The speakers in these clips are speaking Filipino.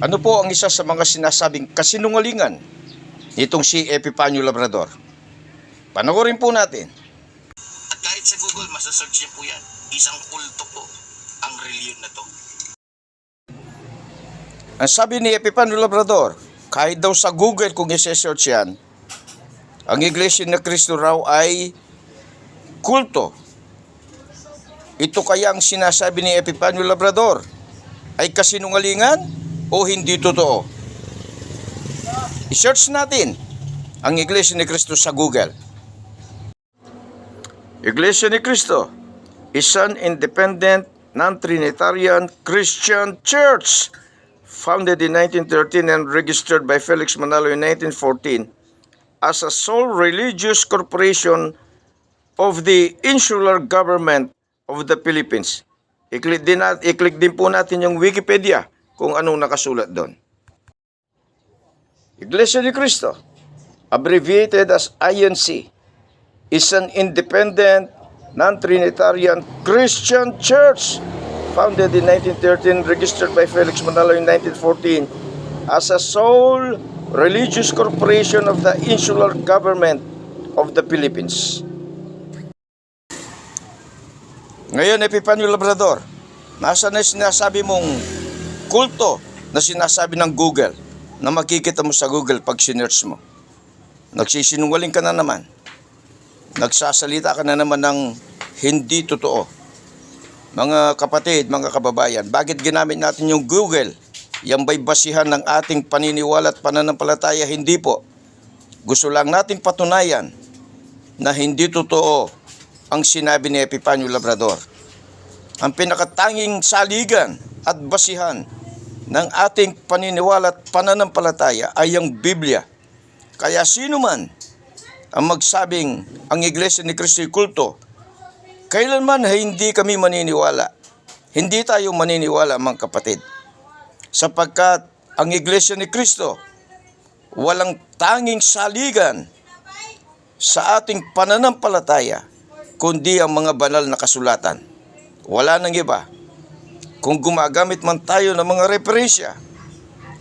Ano po ang isa sa mga sinasabing kasinungalingan nitong si Epipanyo Labrador? Panoorin po natin. At kahit sa Google, masasearch niyo po yan. Isang kulto po ang reliyon na to. Ang sabi ni Epipanyo Labrador, kahit daw sa Google kung i-search yan, ang Iglesia na Cristo raw ay kulto. Ito kaya ang sinasabi ni Epipanyo Labrador ay kasinungalingan o hindi totoo? I-search natin ang Iglesia ni Cristo sa Google. Iglesia ni Cristo is an independent, non-Trinitarian Christian church founded in 1913 and registered by Felix Manalo in 1914 as a sole religious corporation of the insular government of the Philippines. I-click din, nat- i-click din po natin yung Wikipedia kung anong nakasulat doon. Iglesia ni Cristo, abbreviated as INC, is an independent, non-Trinitarian Christian church founded in 1913, registered by Felix Manalo in 1914 as a sole religious corporation of the insular government of the Philippines. Ngayon, Epipanyo Labrador, nasa na sinasabi mong kulto na sinasabi ng Google na makikita mo sa Google pag sinearch mo. Nagsisinungaling ka na naman nagsasalita ka na naman ng hindi totoo. Mga kapatid, mga kababayan, bakit ginamit natin yung Google? Yan ba'y basihan ng ating paniniwala at pananampalataya? Hindi po. Gusto lang natin patunayan na hindi totoo ang sinabi ni Epipanyo Labrador. Ang pinakatanging saligan at basihan ng ating paniniwala at pananampalataya ay ang Biblia. Kaya sino man ang magsabing ang Iglesia ni Kristo kulto, kailanman hindi kami maniniwala. Hindi tayo maniniwala mga kapatid. Sapagkat ang Iglesia ni Kristo, walang tanging saligan sa ating pananampalataya, kundi ang mga banal na kasulatan. Wala nang iba. Kung gumagamit man tayo ng mga referensya,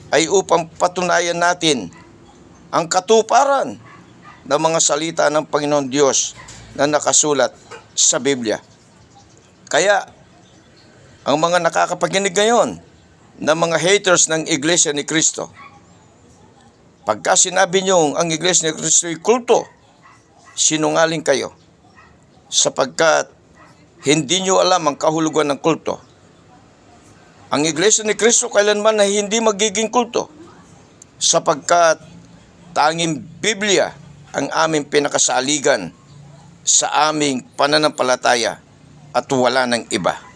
ay upang patunayan natin ang katuparan ng mga salita ng Panginoon Diyos na nakasulat sa Biblia. Kaya, ang mga nakakapakinig ngayon ng mga haters ng Iglesia ni Kristo, pagka sinabi nyo ang Iglesia ni Kristo ay kulto, sinungaling kayo sapagkat hindi nyo alam ang kahulugan ng kulto. Ang Iglesia ni Kristo kailanman ay hindi magiging kulto sapagkat tanging Biblia ang aming pinakasaligan sa aming pananampalataya at wala ng iba.